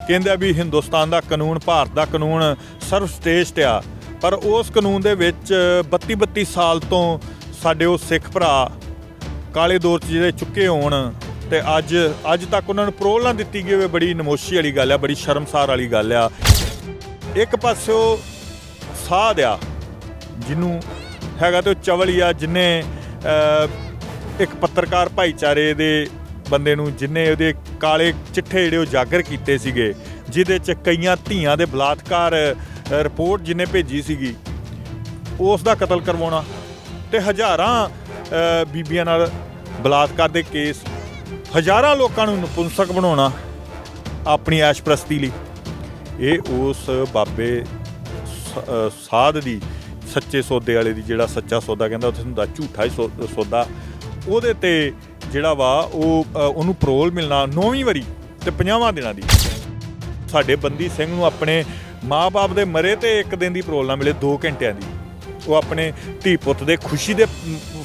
ਕਹਿੰਦੇ ਵੀ ਹਿੰਦੁਸਤਾਨ ਦਾ ਕਾਨੂੰਨ, ਭਾਰਤ ਦਾ ਕਾਨੂੰਨ ਸਰਵਸ਼੍ਰੇਸ਼ਟ ਆ। ਪਰ ਉਸ ਕਾਨੂੰਨ ਦੇ ਵਿੱਚ 32 32 ਸਾਲ ਤੋਂ ਸਾਡੇ ਉਹ ਸਿੱਖ ਭਰਾ ਕਾਲੇ ਦੌਰ 'ਚ ਜਿਹੜੇ ਚੁੱਕੇ ਹੋਣ ਤੇ ਅੱਜ ਅੱਜ ਤੱਕ ਉਹਨਾਂ ਨੂੰ ਪ੍ਰੋਲ ਨਾ ਦਿੱਤੀ ਗਈ ਹੋਵੇ, ਬੜੀ ਨਮੋਸ਼ੀ ਵਾਲੀ ਗੱਲ ਆ, ਬੜੀ ਸ਼ਰਮਸਾਰ ਵਾਲੀ ਗੱਲ ਆ। ਇੱਕ ਪਾਸਿਓ ਸਾਧ ਆ, ਜਿਹਨੂੰ ਹੈਗਾ ਤੇ ਉਹ ਚਵਲ ਆ ਜਿਨੇ ਇੱਕ ਪੱਤਰਕਾਰ ਭਾਈਚਾਰੇ ਦੇ ਬੰਦੇ ਨੂੰ ਜਿਨੇ ਉਹਦੇ ਕਾਲੇ ਚਿੱਠੇ ਜਿਹੜੇ ਉਜਾਗਰ ਕੀਤੇ ਸੀਗੇ, ਜਿਹਦੇ ਚ ਕਈਆਂ ਧੀਆਂ ਦੇ ਬਲਾਤਕਾਰ ਰਿਪੋਰਟ ਜਿਨੇ ਭੇਜੀ ਸੀਗੀ, ਉਸ ਦਾ ਕਤਲ ਕਰਵਾਉਣਾ ਤੇ ਹਜ਼ਾਰਾਂ ਬੀਬੀਆਂ ਨਾਲ ਬਲਾਤਕਾਰ ਦੇ ਕੇਸ, ਹਜ਼ਾਰਾਂ ਲੋਕਾਂ ਨੂੰ ਨਪੁੰਸਕ ਬਣਾਉਣਾ ਆਪਣੀ ਐਸ਼ਪ੍ਰਸਤੀ ਲਈ। ਇਹ ਉਸ ਬਾਬੇ ਸਾਧ ਦੀ ਸੱਚੇ ਸੌਦੇ ਵਾਲੇ ਦੀ ਜਿਹੜਾ ਸੱਚਾ ਸੌਦਾ ਕਹਿੰਦਾ, ਉੱਥੇ ਹੁੰਦਾ ਝੂਠਾ ਹੀ ਸੌ- ਸੌਦਾ। ਉਹਦੇ ਤੇ ਜਿਹੜਾ ਵਾ, ਉਹ ਉਹਨੂੰ ਪਰੋਲ ਮਿਲਣਾ ਨੌਵੀਂ ਵਾਰੀ ਤੇ 50ਵਾਂ ਦਿਨਾਂ ਦੀ। ਸਾਡੇ ਬੰਦੀ ਸਿੰਘ ਨੂੰ ਆਪਣੇ ਮਾਪੇ ਦੇ ਮਰੇ ਤੇ ਇੱਕ ਦਿਨ ਦੀ ਪਰੋਲ ਨਾ ਮਿਲੇ 2 ਘੰਟਿਆਂ ਦੀ। ਉਹ ਆਪਣੇ ਧੀ ਪੁੱਤ ਦੇ ਖੁਸ਼ੀ ਦੇ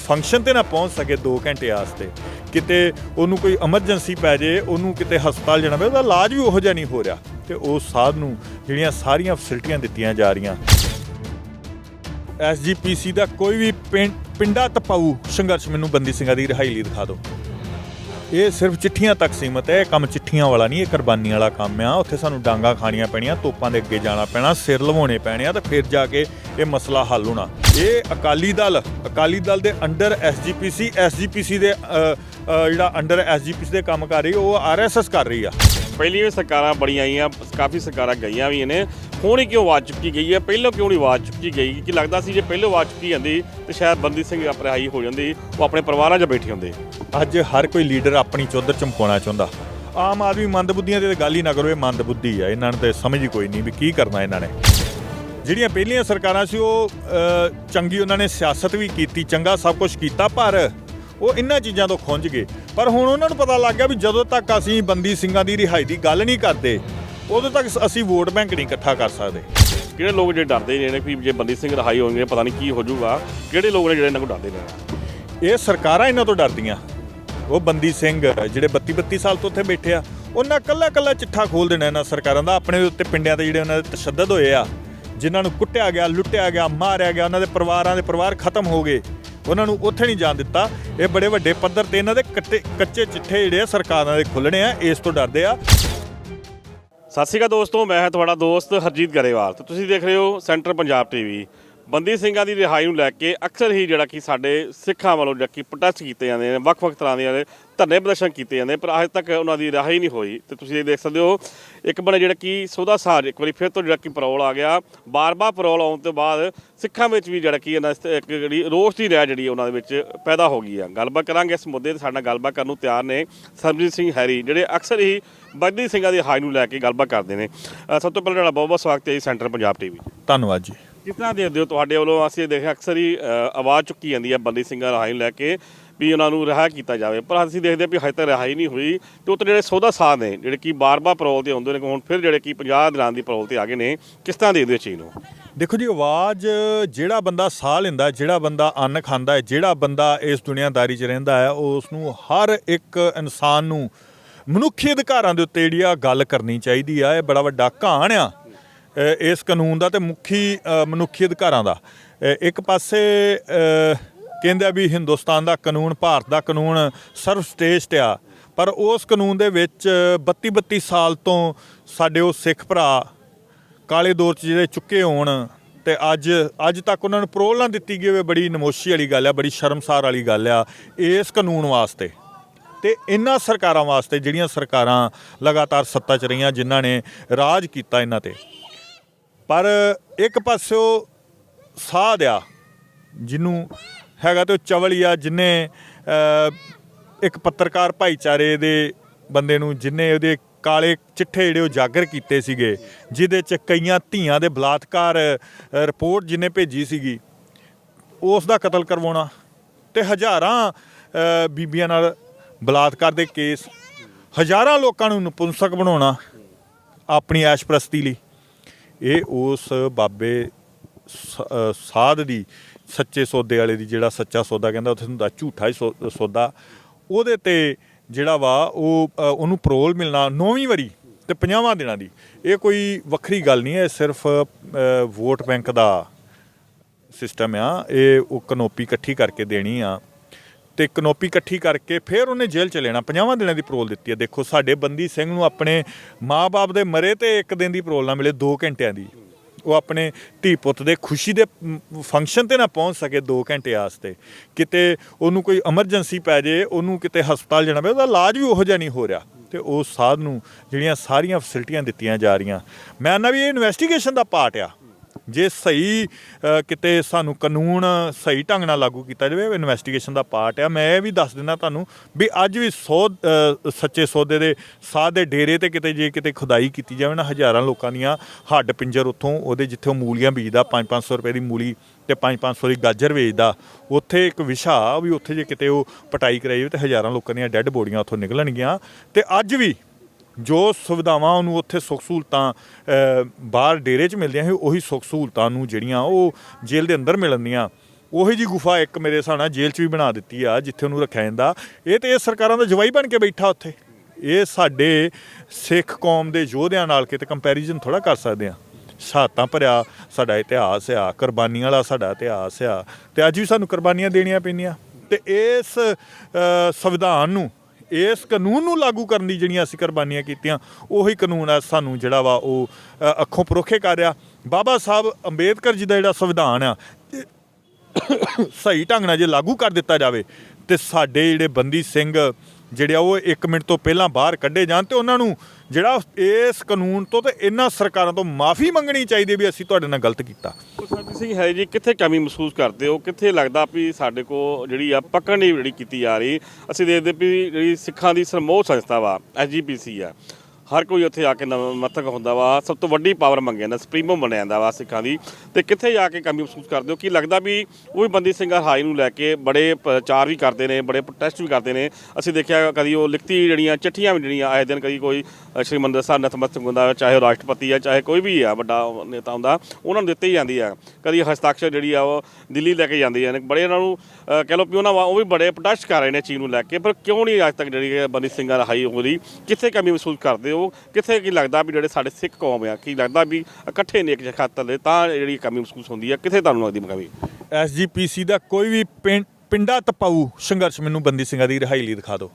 ਫੰਕਸ਼ਨ ਤੇ ਨਾ ਪਹੁੰਚ ਸਕੇ 2 ਘੰਟੇ ਵਾਸਤੇ ਕਿਤੇ ਉਹਨੂੰ ਕੋਈ ਐਮਰਜੈਂਸੀ ਪੈ ਜੇ, ਉਹਨੂੰ ਕਿਤੇ ਹਸਪਤਾਲ ਜਾਣਾ ਪਵੇ ਉਹਦਾ ਇਲਾਜ ਵੀ ਉਹੋ ਜਿਹਾ ਨਹੀਂ ਹੋ ਰਿਹਾ। ਤੇ ਉਹ ਸਾਧ ਨੂੰ ਜਿਹੜੀਆਂ ਸਾਰੀਆਂ ਫੈਸਿਲਿਟੀਆਂ ਦਿੱਤੀਆਂ ਜਾ ਰਹੀਆਂ। ਐਸਜੀਪੀਸੀ ਦਾ ਕੋਈ ਵੀ ਪਿੰਡ ਪਿੰਡਾ ਤਪਾਊ ਸੰਘਰਸ਼ ਮੈਨੂੰ ਬੰਦੀ ਸਿੰਘਾਂ ਦੀ ਰਿਹਾਈ ਲਈ ਦਿਖਾ ਦਿਓ। ਇਹ ਸਿਰਫ ਚਿੱਠੀਆਂ ਤੱਕ ਸੀਮਤ ਹੈ ਇਹ ਕੰਮ ਚਿੱਠੀਆਂ ਵਾਲਾ ਨਹੀਂ ਇਹ ਕੁਰਬਾਨੀ ਵਾਲਾ ਕੰਮ ਆ। ਉੱਥੇ ਸਾਨੂੰ ਡਾਂਗਾ ਖਾਣੀਆਂ ਪੈਣੀਆਂ ਤੋਪਾਂ ਦੇ ਅੱਗੇ ਜਾਣਾ ਪੈਣਾ ਸਿਰ ਲਵਾਉਣੇ ਪੈਣੇ ਆ ਤੇ ਫਿਰ ਜਾ ਕੇ ਇਹ ਮਸਲਾ ਹੱਲ ਹੋਣਾ। ਇਹ ਅਕਾਲੀ ਦਲ ਅਕਾਲੀ ਦਲ ਦੇ ਅੰਡਰ ਐਸਜੀਪੀਸੀ ਐਸਜੀਪੀਸੀ ਦੇ ਅ, ਅ, ਜਿਹੜਾ ਅੰਡਰ ਐਸਜੀਪੀਸੀ ਦੇ ਕੰਮ ਕਰ ਰਹੀ ਉਹ ਆਰਐਸਐਸ ਕਰ ਰਹੀ ਆ। ਪਹਿਲੀਆਂ ਵੀ ਸਰਕਾਰਾਂ ਬੜੀਆਂ ਆਈਆਂ ਕਾਫੀ ਸਰਕਾਰਾਂ ਗਈਆਂ ਵੀ ਨੇ। ਹੁਣ ਹੀ ਕਿਉਂ ਆਵਾਜ਼ ਚੁੱਕੀ ਗਈ ਹੈ? ਪਹਿਲਾਂ ਕਿਉਂ ਨਹੀਂ ਆਵਾਜ਼ ਚੁੱਕੀ ਗਈ? ਕਿ ਲੱਗਦਾ ਸੀ ਜੇ ਪਹਿਲਾਂ ਆਵਾਜ਼ ਚੁੱਕੀ ਜਾਂਦੀ ਤੇ ਸ਼ਾਇਦ ਬੰਦੀ ਸਿੰਘ ਆਪਰਾਈ ਹੋ ਜਾਂਦੀ, ਉਹ ਆਪਣੇ ਪਰਿਵਾਰਾਂ 'ਚ ਬੈਠੇ ਹੁੰਦੇ। ਅੱਜ ਹਰ ਕੋਈ ਲੀਡਰ ਆਪਣੀ ਚੌਧਰ ਚਮਕਾਉਣਾ ਚਾਹੁੰਦਾ। ਆਮ ਆਦਮੀ ਮੰਦਬੁੱਧੀਆਂ ਤਾਂ ਗੱਲ ਹੀ ਨਾ ਕਰੋ, ਇਹ ਮੰਦਬੁੱਧੀ ਆ। ਇਹਨਾਂ ਨੂੰ ਤਾਂ ਸਮਝ ਹੀ ਕੋਈ ਨਹੀਂ ਵੀ ਕੀ ਕਰਨਾ ਇਹਨਾਂ ਨੇ। ਜਿਹੜੀਆਂ ਪਹਿਲੀਆਂ ਸਰਕਾਰਾਂ ਸੀ, ਉਹ ਚੰਗੀ ਉਹਨਾਂ ਨੇ ਸਿਆਸਤ ਵੀ ਕੀਤੀ, ਚੰਗਾ ਸਭ ਕੁਝ ਕੀਤਾ, ਪਰ ਉਹ ਇਹਨਾਂ ਚੀਜ਼ਾਂ ਤੋਂ ਖੁੰਝ ਗਏ। ਪਰ ਹੁਣ ਉਹਨਾਂ ਨੂੰ ਪਤਾ ਲੱਗ ਗਿਆ ਵੀ ਜਦੋਂ ਤੱਕ ਅਸੀਂ ਬੰਦੀ ਸਿੰਘਾਂ ਦੀ ਰਿਹਾਈ ਦੀ ਗੱਲ ਨਹੀਂ ਕਰਦੇ ਉਦੋਂ ਤੱਕ ਅਸੀਂ ਵੋਟ ਬੈਂਕ ਨਹੀਂ ਇਕੱਠਾ ਕਰ ਸਕਦੇ। ਕਿਹੜੇ ਲੋਕ ਜਿਹੜੇ ਡਰਦੇ ਨੇ ਕਿ ਜੇ ਬੰਦੀ ਸਿੰਘ ਰਹਾਈ ਹੋਣਗੇ ਪਤਾ ਨਹੀਂ ਕੀ ਹੋ ਜਾਊਗਾ ਕਿਹੜੇ ਲੋਕ ਨੇ ਜਿਹੜੇ ਇਹਨਾਂ ਕੋਲ ਡਰਦੇ ਨੇ? ਇਹ ਸਰਕਾਰਾਂ ਇਹਨਾਂ ਤੋਂ ਡਰਦੀਆਂ। ਉਹ ਬੰਦੀ ਸਿੰਘ ਜਿਹੜੇ 32 32 ਸਾਲ ਤੋਂ ਉੱਥੇ ਬੈਠੇ ਆ ਉਹਨਾਂ ਕੱਲਾ ਕੱਲਾ ਚਿੱਠਾ ਖੋਲ ਦੇਣਾ ਇਹਨਾਂ ਸਰਕਾਰਾਂ ਦਾ। ਆਪਣੇ ਉੱਤੇ ਪਿੰਡਾਂ ਤੇ ਜਿਹੜੇ ਉਹਨਾਂ ਦੇ ਤਸ਼ੱਦਦ ਹੋਏ ਆ ਜਿਨ੍ਹਾਂ ਨੂੰ ਕੁੱਟਿਆ ਗਿਆ ਲੁੱਟਿਆ ਗਿਆ ਮਾਰਿਆ ਗਿਆ ਉਹਨਾਂ ਦੇ ਪਰਿਵਾਰਾਂ ਦੇ ਪਰਿਵਾਰ ਖਤਮ ਹੋ ਗਏ। ਉਹਨਾਂ ਨੂੰ ਉੱਥੇ ਨਹੀਂ ਜਾਣ ਦਿੱਤਾ। ਇਹ ਬੜੇ ਵੱਡੇ ਪੱਧਰ ਤੇ ਇਹਨਾਂ ਦੇ ਕੱਟੇ ਕੱਚੇ ਚਿੱਠੇ ਜਿਹੜੇ ਆ ਸਰਕਾਰਾਂ ਦੇ ਖੁੱਲਣੇ ਆ ਇਸ ਤੋਂ ਡਰਦੇ ਆ। ਸਤਿ ਸ਼੍ਰੀ ਅਕਾਲ ਦੋਸਤੋ, ਮੈਂ ਹਾਂ ਤੁਹਾਡਾ ਦੋਸਤ ਹਰਜੀਤ ਗਰੇਵਾਲ ਤੇ ਤੁਸੀਂ ਦੇਖ ਰਹੇ ਹੋ ਸੈਂਟਰ ਪੰਜਾਬ ਟੀਵੀ ਬੰਦੀ ਸਿੰਘਾਂ ਦੀ ਰਿਹਾਈ ਨੂੰ ਲੈ ਕੇ ਅਕਸਰ ਹੀ ਜਿਹੜਾ ਕਿ ਸਾਡੇ ਸਿੱਖਾਂ ਵੱਲੋਂ ਜਿਹੜਾ ਕਿ ਪ੍ਰੋਟੈਸਟ ਕੀਤੇ ਜਾਂਦੇ ਨੇ, ਵੱਖ-ਵੱਖ ਤਰ੍ਹਾਂ ਦੇ ਧਰਨੇ ਪ੍ਰਦਰਸ਼ਨ ਕੀਤੇ ਜਾਂਦੇ ਪਰ ਅਜੇ ਤੱਕ ਉਹਨਾਂ ਦੀ ਰਿਹਾਈ ਨਹੀਂ ਹੋਈ। ਤੇ ਤੁਸੀਂ ਇਹ ਦੇਖ ਸਕਦੇ ਹੋ, ਇੱਕ ਬਣੇ ਜਿਹੜਾ ਕਿ ਸੋਦਾ ਸਾਜ, ਇੱਕ ਵਾਰੀ ਫਿਰ ਤੋਂ ਜਿਹੜਾ ਕਿ ਪਰੋਲ ਆ ਗਿਆ। ਬਾਰ-ਬਾਰ ਪਰੋਲ ਆਉਣ ਤੋਂ ਬਾਅਦ ਸਿੱਖਾਂ ਵਿੱਚ ਵੀ ਜਿਹੜਾ ਕਿ ਇਹਨਾਂ ਇੱਕ ਜਿਹੜੀ ਰੋਸ ਦੀ ਰਹਿ ਜਿਹੜੀ ਉਹਨਾਂ ਦੇ ਵਿੱਚ ਪੈਦਾ ਹੋ ਗਈ ਆ। ਗੱਲਬਾਤ ਕਰਾਂਗੇ ਇਸ ਮੁੱਦੇ ਤੇ, ਸਾਡੇ ਨਾਲ ਗੱਲਬਾਤ ਕਰਨ ਨੂੰ ਤਿਆਰ ਨੇ ਸਰਬਜੀਤ ਸਿੰਘ ਹੈਰੀ, ਜਿਹੜੇ ਅਕਸਰ ਹੀ ਬੰਦੀ ਸਿੰਘਾਂ ਦੀ ਰਿਹਾਈ ਨੂੰ ਲੈ ਕੇ ਗੱਲਬਾਤ ਕਰਦੇ ਨੇ। ਸਭ ਤੋਂ ਪਹਿਲਾਂ ਤੁਹਾਡਾ ਬਹੁਤ ਬਹੁਤ ਸਵਾਗਤ ਹੈ ਜੀ, ਸੈਂਟਰ ਪੰਜਾਬ ਟੀਵੀ ਧੰਨਵਾਦ ਜੀ। ਕਿਸ ਤਰ੍ਹਾਂ ਦੇਖਦੇ ਹੋ ਤੁਹਾਡੇ ਵੱਲੋਂ? ਅਸੀਂ ਦੇਖਿਆ ਅਕਸਰ ਹੀ ਅ, ਆਵਾਜ਼ ਚੁੱਕੀ ਜਾਂਦੀ ਹੈ ਬੰਦੀ ਸਿੰਘਾਂ ਦੀ ਰਿਹਾਈ ਨੂੰ ਲੈ ਕੇ ਵੀ ਉਹਨਾਂ ਨੂੰ ਰਿਹਾ ਕੀਤਾ ਜਾਵੇ। ਪਰ ਅਸੀਂ ਦੇਖਦੇ ਹਾਂ ਵੀ ਹਜੇ ਤੱਕ ਰਿਹਾਈ ਨਹੀਂ ਹੋਈ ਤੇ ਉੱਤੇ ਜਿਹੜੇ ਸੌਦਾ ਸਾਹ ਨੇ ਜਿਹੜੇ ਕਿ ਬਾਰ-ਬਾਰ ਪਰੋਲ ਤੇ ਆਉਂਦੇ ਨੇ ਹੁਣ ਫਿਰ ਜਿਹੜੇ ਕਿ 50 ਦਿਨਾਂ ਦੀ ਪਰੋਲ ਤੇ ਆ ਗਏ ਨੇ ਕਿਸ ਤਰ੍ਹਾਂ ਦੇਖਦੇ ਹੋ ਚੀਜ਼ ਨੂੰ? ਦੇਖੋ ਜੀ ਆਵਾਜ਼ ਜਿਹੜਾ ਬੰਦਾ ਸਾਹ ਲੈਂਦਾ ਜਿਹੜਾ ਬੰਦਾ ਅੰਨ ਖਾਂਦਾ ਹੈ ਜਿਹੜਾ ਬੰਦਾ ਇਸ ਦੁਨੀਆਦਾਰੀ 'ਚ ਰਹਿੰਦਾ ਹੈ ਉਸ ਨੂੰ ਹਰ ਇੱਕ ਇਨਸਾਨ ਨੂੰ ਮਨੁੱਖੀ ਅਧਿਕਾਰਾਂ ਦੇ ਉੱਤੇ ਜਿਹੜੀ ਆ ਗੱਲ ਕਰਨੀ ਚਾਹੀਦੀ ਆ। ਇਹ ਬੜਾ ਵੱਡਾ ਕਹਾਣ ਆ। ਇਸ ਕਾਨੂੰਨ ਦਾ ਤੇ ਮੁੱਖੀ ਮਨੁੱਖੀ ਅਧਿਕਾਰਾਂ ਦਾ। ਇੱਕ ਪਾਸੇ ਅ, ਕਹਿੰਦੇ ਆ ਵੀ ਹਿੰਦੁਸਤਾਨ ਦਾ ਕਾਨੂੰਨ ਭਾਰਤ ਦਾ ਕਾਨੂੰਨ ਸਰਵਸ਼੍ਰੇਸ਼ਟ ਆ ਪਰ ਉਸ ਕਾਨੂੰਨ ਦੇ ਵਿੱਚ 32 32 ਸਾਲ ਤੋਂ ਸਾਡੇ ਉਹ ਸਿੱਖ ਭਰਾ ਕਾਲੇ ਦੌਰ 'ਚ ਜਿਹੜੇ ਚੁੱਕੇ ਹੋਣ ਤੇ ਅੱਜ ਅੱਜ ਤੱਕ ਉਹਨਾਂ ਨੂੰ ਪ੍ਰੋਲ ਨਾ ਦਿੱਤੀ ਗਈ ਹੋਵੇ ਬੜੀ ਨਮੋਸ਼ੀ ਵਾਲੀ ਗੱਲ ਆ ਬੜੀ ਸ਼ਰਮਸਾਰ ਵਾਲੀ ਗੱਲ ਆ ਇਸ ਕਾਨੂੰਨ ਵਾਸਤੇ। ਤੇ ਇਹਨਾਂ ਸਰਕਾਰਾਂ ਵਾਸਤੇ ਜਿਹੜੀਆਂ ਸਰਕਾਰਾਂ ਲਗਾਤਾਰ ਸੱਤਾ 'ਚ ਰਹੀਆਂ ਜਿਨ੍ਹਾਂ ਨੇ ਰਾਜ ਕੀਤਾ ਇਹਨਾਂ ਤੇ ਪਰ ਇੱਕ ਪਾਸਿਓ ਸਾਧ ਆ ਜਿਹਨੂੰ ਹੈਗਾ ਤੇ ਉਹ ਚਵਲ ਆ, ਜਿਨੇ ਇੱਕ ਪੱਤਰਕਾਰ ਭਾਈਚਾਰੇ ਦੇ ਬੰਦੇ ਨੂੰ ਜਿਨੇ ਉਹਦੇ ਕਾਲੇ ਚਿੱਠੇ ਜਿਹੜੇ ਉਜਾਗਰ ਕੀਤੇ ਸੀਗੇ, ਜਿਹਦੇ ਚ ਕਈਆਂ ਧੀਆਂ ਦੇ ਬਲਾਤਕਾਰ ਰਿਪੋਰਟ ਜਿਨੇ ਭੇਜੀ ਸੀਗੀ, ਉਸ ਦਾ ਕਤਲ ਕਰਵਾਉਣਾ ਤੇ ਹਜ਼ਾਰਾਂ ਬੀਬੀਆਂ ਨਾਲ ਬਲਾਤਕਾਰ ਦੇ ਕੇਸ, ਹਜ਼ਾਰਾਂ ਲੋਕਾਂ ਨੂੰ ਨਪੁੰਸਕ ਬਣਾਉਣਾ ਆਪਣੀ ਐਸ਼ਪ੍ਰਸਤੀ ਲਈ। ਇਹ ਉਸ ਬਾਬੇ ਸਾਧ ਦੀ ਸੱਚੇ ਸੌਦੇ ਵਾਲੇ ਦੀ ਜਿਹੜਾ ਸੱਚਾ ਸੌਦਾ ਕਹਿੰਦਾ ਉੱਥੇ ਹੁੰਦਾ ਝੂਠਾ ਹੀ ਸੌ- ਸੌਦਾ। ਉਹਦੇ ਤੇ ਜਿਹੜਾ ਵਾ ਉਹ ਉਹਨੂੰ ਪਰੋਲ ਮਿਲਣਾ ਨੌਵੀਂ ਵਾਰੀ ਤੇ 50 ਦਿਨਾਂ ਦੀ। ਇਹ ਕੋਈ ਵੱਖਰੀ ਗੱਲ ਨਹੀਂ ਹੈ, ਇਹ ਸਿਰਫ ਵੋਟ ਬੈਂਕ ਦਾ ਸਿਸਟਮ ਆ। ਇਹ ਉਹ ਕਨੋਪੀ ਇਕੱਠੀ ਕਰਕੇ ਦੇਣੀ ਆ। ਤੇ ਕਨੋਪੀ ਇਕੱਠੀ ਕਰਕੇ ਫਿਰ ਉਹਨੇ ਜੇਲ੍ਹ ਚ ਲੈਣਾ 50 ਦਿਨਾਂ ਦੀ ਪਰੋਲ ਦਿੱਤੀ ਹੈ। ਦੇਖੋ, ਸਾਡੇ ਬੰਦੀ ਸਿੰਘ ਨੂੰ ਆਪਣੇ ਮਾਪੇ ਦੇ ਮਰੇ ਤੇ ਇੱਕ ਦਿਨ ਦੀ ਪਰੋਲ ਨਾ ਮਿਲੇ 2 ਘੰਟਿਆਂ ਦੀ। ਉਹ ਆਪਣੇ ਧੀ ਪੁੱਤ ਦੇ ਖੁਸ਼ੀ ਦੇ ਫੰਕਸ਼ਨ ਤੇ ਨਾ ਪਹੁੰਚ ਸਕੇ 2 ਘੰਟੇ ਵਾਸਤੇ ਕਿਤੇ ਉਹਨੂੰ ਕੋਈ ਐਮਰਜੈਂਸੀ ਪੈ ਜੇ, ਉਹਨੂੰ ਕਿਤੇ ਹਸਪਤਾਲ ਜਾਣਾ ਪਏ, ਉਹਦਾ ਇਲਾਜ ਵੀ ਉਹੋ ਜਿਹਾ ਨਹੀਂ ਹੋ ਰਿਹਾ। ਤੇ ਉਹ ਸਾਧ ਨੂੰ ਜਿਹੜੀਆਂ ਸਾਰੀਆਂ ਫੈਸਿਲਿਟੀਆਂ ਦਿੱਤੀਆਂ ਜਾ ਰਹੀਆਂ। ਮੈਂ ਨਾ ਵੀ ਇਹ ਇਨਵੈਸਟੀਗੇਸ਼ਨ ਦਾ ਪਾਰਟ ਆ। ਜੇ ਸਹੀ ਕਿਤੇ ਸਾਨੂੰ ਕਾਨੂੰਨ ਸਹੀ ਢੰਗ ਨਾਲ ਲਾਗੂ ਕੀਤਾ ਜਾਵੇ ਇਨਵੈਸਟੀਗੇਸ਼ਨ ਦਾ ਪਾਰਟ ਆ। ਮੈਂ ਇਹ ਵੀ ਦੱਸ ਦਿੰਦਾ ਤੁਹਾਨੂੰ ਵੀ ਅੱਜ ਵੀ ਸੌ ਸੱਚੇ ਸੌਦੇ ਦੇ ਸਾਹ ਦੇ ਡੇਰੇ ਤੇ ਕਿਤੇ ਜੇ ਕਿਤੇ ਖੁਦਾਈ ਕੀਤੀ ਜਾਵੇ ਨਾ, ਹਜ਼ਾਰਾਂ ਲੋਕਾਂ ਦੀਆਂ ਹੱਡ ਪਿੰਜਰ ਉੱਥੋਂ, ਉਹਦੇ ਜਿੱਥੇ ਉਹ ਮੂਲੀਆਂ ਬੀਜਦਾ 5-500 ਰੁਪਏ ਦੀ ਮੂਲੀ ਤੇ 5-500 ਦੀ ਗਾਜਰ ਵੇਚਦਾ, ਉੱਥੇ ਇੱਕ ਵਿਸ਼ਾ ਵੀ ਉੱਥੇ ਜੇ ਕਿਤੇ ਉਹ ਪਟਾਈ ਕਰਾਈ ਜਾਵੇ ਤੇ ਹਜ਼ਾਰਾਂ ਲੋਕਾਂ ਦੀਆਂ ਡੈੱਡ ਬੋਡੀਆਂ ਉੱਥੋਂ ਨਿਕਲਣਗੀਆਂ। ਤੇ ਅੱਜ ਵੀ ਜੋ ਸੁਵਿਧਾਵਾਂ ਉਹਨੂੰ ਉੱਥੇ ਸੁੱਖ ਸਹੂਲਤਾਂ ਬਾਹਰ ਡੇਰੇ 'ਚ ਮਿਲਦੀਆਂ ਸੀ, ਉਹੀ ਸੁੱਖ ਸਹੂਲਤਾਂ ਨੂੰ ਜਿਹੜੀਆਂ ਉਹ ਜੇਲ੍ਹ ਦੇ ਅੰਦਰ ਮਿਲਣਦੀਆਂ। ਉਹੀ ਜੀ ਗੁਫਾ ਇੱਕ ਮੇਰੇ ਹਿਸਾਬ ਨਾਲ ਜੇਲ੍ਹ 'ਚ ਵੀ ਬਣਾ ਦਿੱਤੀ ਆ, ਜਿੱਥੇ ਉਹਨੂੰ ਰੱਖਿਆ ਜਾਂਦਾ। ਇਹ ਤੇ ਇਹ ਸਰਕਾਰਾਂ ਦਾ ਜਵਾਈ ਬਣ ਕੇ ਬੈਠਾ ਉੱਥੇ। ਇਹ ਸਾਡੇ ਸਿੱਖ ਕੌਮ ਦੇ ਯੋਧਿਆਂ ਨਾਲ ਕਿਤੇ ਕੰਪੈਰੀਜ਼ਨ ਥੋੜਾ ਕਰ ਸਕਦੇ ਆ। ਸ਼ਹਾਦਤਾਂ ਭਰਿਆ ਸਾਡਾ ਇਤਿਹਾਸ ਆ, ਕੁਰਬਾਨੀਆਂ ਵਾਲਾ ਸਾਡਾ ਇਤਿਹਾਸ ਆ, ਤੇ ਅੱਜ ਵੀ ਸਾਨੂੰ ਕੁਰਬਾਨੀਆਂ ਦੇਣੀਆਂ ਪੈਂਦੀਆਂ। ਤੇ ਇਸ ਸੰਵਿਧਾਨ ਨੂੰ ਇਸ ਕਾਨੂੰਨ ਨੂੰ ਲਾਗੂ ਕਰਨ ਦੀ ਜਿਹੜੀਆਂ ਅਸੀਂ ਕੁਰਬਾਨੀਆਂ ਕੀਤੀਆਂ, ਉਹੀ ਕਾਨੂੰਨ ਆ ਸਾਨੂੰ ਜਿਹੜਾ ਵਾ ਉਹ ਅੱਖੋਂ ਪਰੋਖੇ ਕਰ ਰਿਹਾ। ਬਾਬਾ ਸਾਹਿਬ ਅੰਬੇਦਕਰ ਜੀ ਦਾ ਜਿਹੜਾ ਸੰਵਿਧਾਨ ਆ, ਸਹੀ ਢੰਗ ਨਾਲ ਜੇ ਲਾਗੂ ਕਰ ਦਿੱਤਾ ਜਾਵੇ, ਤੇ ਸਾਡੇ ਜਿਹੜੇ ਬੰਦੀ ਸਿੰਘ ਜਿਹੜੇ ਆ ਉਹ 1 ਮਿੰਟ ਤੋਂ ਪਹਿਲਾਂ ਬਾਹਰ ਕੱਢੇ ਜਾਣ ਤੇ ਉਹਨਾਂ ਨੂੰ ਜਿਹੜਾ ਇਸ ਕਾਨੂੰਨ ਤੋਂ ਤੇ ਇਹਨਾਂ ਸਰਕਾਰਾਂ ਤੋਂ ਮਾਫੀ ਮੰਗਣੀ ਚਾਹੀਦੀ ਵੀ ਅਸੀਂ ਤੁਹਾਡੇ ਨਾਲ ਗਲਤ ਕੀਤਾ। ਸਰਬਜੀਤ ਸਿੰਘ ਹੈ ਜੀ, ਕਿੱਥੇ ਕਮੀ ਮਹਿਸੂਸ ਕਰਦੇ ਹੋ? ਕਿੱਥੇ ਲੱਗਦਾ ਵੀ ਸਾਡੇ ਕੋ ਜਿਹੜੀ ਆ ਪਕੜ ਨਹੀਂ ਜਿਹੜੀ ਕੀਤੀ ਜਾ ਰਹੀ, ਅਸੀਂ ਦੇਖਦੇ ਵੀ ਜਿਹੜੀ ਸਿੱਖਾਂ ਦੀ ਸਰਮੋਹ ਸੰਸਥਾ ਵਾ ਐਸਜੀਪੀਸੀ ਆ ਹਰ ਕੋਈ ਉੱਥੇ ਆ ਕੇ ਨਤਮਸਤਕ ਹੁੰਦਾ ਵਾ ਸਭ ਤੋਂ ਵੱਡੀ ਪਾਵਰ ਮੰਗਿਆ ਜਾਂਦਾ ਸੁਪਰੀਮੋ ਮੰਨਿਆ ਜਾਂਦਾ ਵਾ ਸਿੱਖਾਂ ਦੀ। ਤੇ ਕਿੱਥੇ ਜਾ ਕੇ ਕਮੀ ਮਹਿਸੂਸ ਕਰਦੇ ਹੋ? ਕੀ ਲੱਗਦਾ ਵੀ ਉਹ ਵੀ ਬੰਦੀ ਸਿੰਘ ਹਾਈ ਨੂੰ ਲੈ ਕੇ ਬੜੇ ਪ੍ਰਚਾਰ ਵੀ ਕਰਦੇ ਨੇ ਬੜੇ ਪ੍ਰੋਟੈਸਟ ਵੀ ਕਰਦੇ ਨੇ। ਅਸੀਂ ਦੇਖਿਆ ਕਦੀ ਉਹ ਲਿਖਤੀ ਜਿਹੜੀਆਂ ਚਿੱਠੀਆਂ ਵੀ ਜਿਹੜੀਆਂ ਆਏ ਦਿਨ ਕਦੀ ਕੋਈ ਅ, ਸ਼੍ਰੀ ਮੰਦਰ ਸਾਹਿਬ ਨਤਮਸਤਕ ਹੁੰਦਾ ਚਾਹੇ ਉਹ ਰਾਸ਼ਟਰਪਤੀ ਆ ਚਾਹੇ ਕੋਈ ਵੀ ਆ ਵੱਡਾ ਨੇਤਾ ਹੁੰਦਾ ਉਹਨਾਂ ਨੂੰ ਦਿੱਤੀ ਜਾਂਦੀ ਆ। ਕਦੀ ਹਸਤਾਖਰ ਜਿਹੜੀ ਆ ਉਹ ਦਿੱਲੀ ਲੈ ਕੇ ਜਾਂਦੀ ਆ ਬੜੇ ਉਹਨਾਂ ਨੂੰ ਕਹਿ ਲਓ ਵੀ ਉਹਨਾਂ ਵਾ ਉਹ ਵੀ ਬੜੇ ਪ੍ਰੋਟੈਸਟ ਕਰ ਰਹੇ ਨੇ ਚੀਜ਼ ਨੂੰ ਲੈ ਕੇ। ਪਰ ਕਿਉਂ ਨਹੀਂ ਅੱਜ ਤੱਕ ਜਿਹੜੀ ਇਹ ਬੰਦੀ ਸਿੰਘਾਂ ਦਾ ਹਾਈ ਹੋ ਰਹੀ ਕਿੱਥੇ ਕਮੀ ਮਹਿਸੂਸ ਕਰਦੇ? ਹੋ ਕਿੱਥੇ ਕੀ ਲੱਗਦਾ ਵੀ ਜਿਹੜੇ ਸਾਡੇ ਸਿੱਖ ਕੌਮ ਆ, ਕੀ ਲੱਗਦਾ ਵੀ ਇਕੱਠੇ ਨੇ ਇੱਕ ਖਾਤਰ ਦੇ, ਤਾਂ ਜਿਹੜੀ ਕਮੀ ਮਹਿਸੂਸ ਹੁੰਦੀ ਆ, ਕਿੱਥੇ ਤੁਹਾਨੂੰ ਲੱਗਦੀ ਕਮੀ? ਐਸਜੀਪੀਸੀ ਦਾ ਕੋਈ ਵੀ ਪਿੰਡਾ ਤਪਾਊ ਸੰਘਰਸ਼ ਮੈਨੂੰ ਬੰਦੀ ਸਿੰਘਾਂ ਦੀ ਰਿਹਾਈ ਲਈ ਦਿਖਾ ਦਿਓ।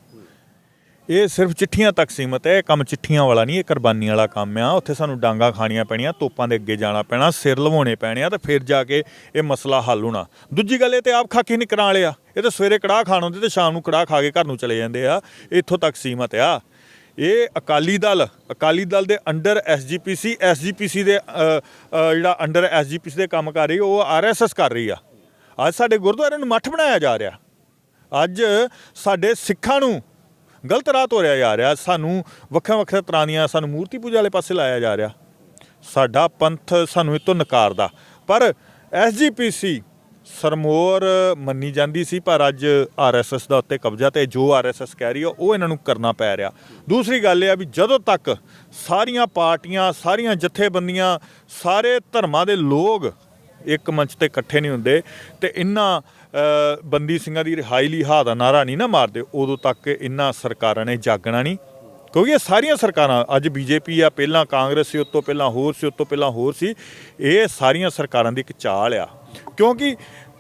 ਇਹ ਸਿਰਫ ਚਿੱਠੀਆਂ ਤੱਕ ਸੀਮਤ ਹੈ, ਇਹ ਕੰਮ ਚਿੱਠੀਆਂ ਵਾਲਾ ਨਹੀਂ, ਇਹ ਕੁਰਬਾਨੀ ਵਾਲਾ ਕੰਮ ਆ। ਉੱਥੇ ਸਾਨੂੰ ਡਾਂਗਾ ਖਾਣੀਆਂ ਪੈਣੀਆਂ, ਤੋਪਾਂ ਦੇ ਅੱਗੇ ਜਾਣਾ ਪੈਣਾ, ਸਿਰ ਲਵਾਉਣੇ ਪੈਣੇ ਆ ਤੇ ਫਿਰ ਜਾ ਕੇ ਇਹ ਮਸਲਾ ਹੱਲ ਹੋਣਾ। ਦੂਜੀ ਗੱਲ ਇਹ ਤੇ ਆਪ ਖਾ ਕੇ ਨਿਕਰਾਂ ਵਾਲੇ ਆ। ਇਹ ਤਾਂ ਸਵੇਰੇ ਕੜਾਹ ਖਾਣ ਹੁੰਦੇ ਤੇ ਸ਼ਾਮ ਨੂੰ ਕੜਾਹ ਖਾ ਕੇ ਘਰ ਨੂੰ ਚਲੇ ਜਾਂਦੇ ਆ। ਇੱਥੋਂ ਤੱਕ ਸੀਮਤ ਆ। ਇਹ ਅਕਾਲੀ ਦਲ ਅਕਾਲੀ ਦਲ ਦੇ ਅੰਡਰ ਐਸਜੀਪੀਸੀ ਐਸਜੀਪੀਸੀ ਦੇ ਅ, ਅ, ਜਿਹੜਾ ਅੰਡਰ ਐਸਜੀਪੀਸੀ ਦੇ ਕੰਮ ਕਰ ਰਹੀ ਉਹ ਆਰਐਸਐਸ ਕਰ ਰਹੀ ਆ। ਅੱਜ ਸਾਡੇ ਗੁਰਦੁਆਰਿਆਂ ਨੂੰ ਮੱਠ ਬਣਾਇਆ ਜਾ ਰਿਹਾ। ਅੱਜ ਸਾਡੇ ਸਿੱਖਾਂ ਨੂੰ ਗਲਤ ਰਾਹ ਤੋਰਿਆ ਜਾ ਰਿਹਾ। ਸਾਨੂੰ ਵੱਖਰਾ ਵੱਖਰੇ ਤਰ੍ਹਾਂ ਦੀਆਂ ਸਾਨੂੰ ਮੂਰਤੀ ਪੂਜਾ ਵਾਲੇ ਪਾਸੇ ਲਾਇਆ ਜਾ ਰਿਹਾ। ਸਾਡਾ ਪੰਥ ਸਾਨੂੰ ਇਹ ਤੋਂ ਨਕਾਰਦਾ। ਪਰ ਐਸਜੀਪੀਸੀ ਸਰਮੋਰ ਮੰਨੀ ਜਾਂਦੀ ਸੀ, ਪਰ ਅੱਜ ਆਰਐਸਐਸ ਦਾ ਉੱਤੇ ਕਬਜ਼ਾ ਤੇ ਜੋ ਆਰਐਸਐਸ ਕਹਿ ਰਹੀ ਆ, ਉਹ ਇਹਨਾਂ ਨੂੰ ਕਰਨਾ ਪੈ ਰਿਹਾ। ਦੂਸਰੀ ਗੱਲ ਇਹ ਆ ਵੀ ਜਦੋਂ ਤੱਕ ਸਾਰੀਆਂ ਪਾਰਟੀਆਂ, ਸਾਰੀਆਂ ਜਥੇਬੰਦੀਆਂ, ਸਾਰੇ ਧਰਮਾਂ ਦੇ ਲੋਕ ਇੱਕ ਮੰਚ ਤੇ ਇਕੱਠੇ ਨਹੀਂ ਹੁੰਦੇ ਤੇ ਇਹਨਾਂ ਬੰਦੀ ਸਿੰਘਾਂ ਦੀ ਰਿਹਾਈ ਲਈ ਹਾ ਦਾ ਨਾਰਾ ਨਹੀਂ ਨਾ ਮਾਰਦੇ, ਉਦੋਂ ਤੱਕ ਇਹਨਾਂ ਸਰਕਾਰਾਂ ਨੇ ਜਾਗਣਾ ਨਹੀਂ। ਕਿਉਂਕਿ ਇਹ ਸਾਰੀਆਂ ਸਰਕਾਰਾਂ, ਅੱਜ ਬੀਜੇਪੀ ਆ, ਪਹਿਲਾਂ ਕਾਂਗਰਸ ਸੀ, ਉਸ ਤੋਂ ਪਹਿਲਾਂ ਹੋਰ ਸੀ, ਉਸ ਤੋਂ ਪਹਿਲਾਂ ਹੋਰ ਸੀ, ਇਹ ਸਾਰੀਆਂ ਸਰਕਾਰਾਂ ਦੀ ਇੱਕ ਚਾਲ ਆ। ਕਿਉਂਕਿ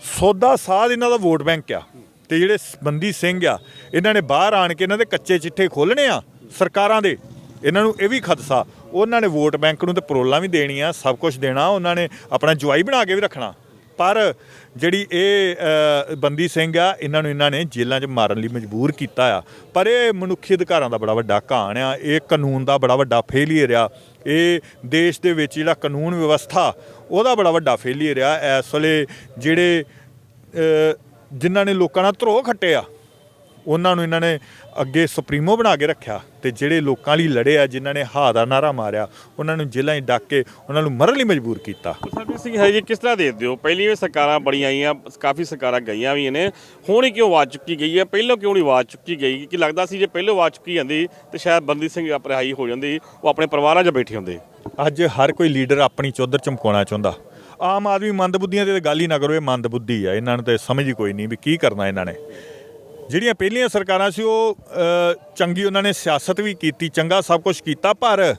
ਸੌਦਾ ਸਾਧ ਇਹਨਾਂ ਦਾ ਵੋਟ ਬੈਂਕ ਆ ਤੇ ਜਿਹੜੇ ਬੰਦੀ ਸਿੰਘ ਆ, ਇਹਨਾਂ ਨੇ ਬਾਹਰ ਆਣ ਕੇ ਇਹਨਾਂ ਦੇ ਕੱਚੇ ਚਿੱਠੇ ਖੋਲਣੇ ਆ ਸਰਕਾਰਾਂ ਦੇ। ਇਹਨਾਂ ਨੂੰ ਇਹ ਵੀ ਖਦਸ਼ਾ, ਉਹਨਾਂ ਨੇ ਵੋਟ ਬੈਂਕ ਨੂੰ ਤੇ ਪਰੋਲਾਂ ਵੀ ਦੇਣੀਆਂ, ਸਭ ਕੁਝ ਦੇਣਾ, ਉਹਨਾਂ ਨੇ ਆਪਣਾ ਜਵਾਈ ਬਣਾ ਕੇ ਵੀ ਰੱਖਣਾ। ਪਰ ਜਿਹੜੀ ਇਹ ਬੰਦੀ ਸਿੰਘ ਆ, ਇਹਨਾਂ ਨੂੰ ਇਹਨਾਂ ਨੇ ਜੇਲ੍ਹਾਂ 'ਚ ਮਾਰਨ ਲਈ ਮਜਬੂਰ ਕੀਤਾ ਆ। ਪਰ ਇਹ ਮਨੁੱਖੀ ਅਧਿਕਾਰਾਂ ਦਾ ਬੜਾ ਵੱਡਾ ਘਾਣ ਆ, ਇਹ ਕਾਨੂੰਨ ਦਾ ਬੜਾ ਵੱਡਾ ਫੇਲੀਅਰ ਆ। ਇਹ ਦੇਸ਼ ਦੇ ਵਿੱਚ ਜਿਹੜਾ ਕਾਨੂੰਨ ਵਿਵਸਥਾ ਉਹਦਾ ਬੜਾ ਵੱਡਾ ਫੇਲੀਅਰ ਆ, ਇਸ ਵੇਲੇ ਜਿਹੜੇ ਜਿਨ੍ਹਾਂ ਨੇ ਲੋਕਾਂ ਨਾਲ ਧਰੋ ਖੱਟਿਆ, ਉਹਨਾਂ ਨੂੰ ਇਹਨਾਂ ਨੇ ਅੱਗੇ ਸੁਪਰੀਮੋ ਬਣਾ ਕੇ ਰੱਖਿਆ ਤੇ ਜਿਹੜੇ ਲੋਕਾਂ ਲਈ ਲੜੇ ਆ ਜਿਨ੍ਹਾਂ ਨੇ ਹਾ ਦਾ ਨਾਰਾ ਮਾਰਿਆ ਉਹਨਾਂ ਨੂੰ ਜੇਲ੍ਹਾਂ 'ਚ ਡੱਕ ਕੇ ਉਹਨਾਂ ਨੂੰ ਮਰਨ ਲਈ ਮਜਬੂਰ ਕੀਤਾ। ਸਰਬਜੀਤ ਸਿੰਘ ਹੈ ਜੀ ਕਿਸ ਤਰ੍ਹਾਂ ਦੇਖਦੇ ਹੋ? ਪਹਿਲੀਆਂ ਵੀ ਸਰਕਾਰਾਂ ਬੜੀਆਂ ਆਈਆਂ ਕਾਫੀ ਸਰਕਾਰਾਂ ਗਈਆਂ ਵੀ ਨੇ। ਹੁਣ ਹੀ ਕਿਉਂ ਆਵਾਜ਼ ਚੁੱਕੀ ਗਈ ਹੈ? ਪਹਿਲਾਂ ਕਿਉਂ ਨਹੀਂ ਆਵਾਜ਼ ਚੁੱਕੀ ਗਈ? ਕਿ ਲੱਗਦਾ ਸੀ ਜੇ ਪਹਿਲਾਂ ਆਵਾਜ਼ ਚੁੱਕੀ ਜਾਂਦੀ ਤੇ ਸ਼ਾਇਦ ਬੰਦੀ ਸਿੰਘ ਆਪ ਰਿਹਾਈ ਹੋ ਜਾਂਦੀ ਉਹ ਆਪਣੇ ਪਰਿਵਾਰਾਂ 'ਚ ਬੈਠੇ ਹੁੰਦੇ। ਅੱਜ ਹਰ ਕੋਈ ਲੀਡਰ ਆਪਣੀ ਚੌਧਰ ਚਮਕਾਉਣਾ ਚਾਹੁੰਦਾ। ਆਮ ਆਦਮੀ ਮੰਦਬੁੱਧੀਆਂ ਤੇ ਤਾਂ ਗੱਲ ਹੀ ਨਾ ਕਰੋ ਇਹ ਮੰਦਬੁੱਧੀ ਆ। ਇਹਨਾਂ ਨੂੰ ਤੇ ਸਮਝ ਹੀ ਕੋਈ ਨਹੀਂ ਵੀ ਕੀ ਕਰਨਾ ਇਹਨਾਂ ਨੇ। ਜਿਹੜੀਆਂ ਪਹਿਲੀਆਂ ਸਰਕਾਰਾਂ ਸੀ ਉਹ ਚੰਗੀ ਉਹਨਾਂ ਨੇ ਸਿਆਸਤ ਵੀ ਕੀਤੀ ਚੰਗਾ ਸਭ ਕੁਝ ਕੀਤਾ ਪਰ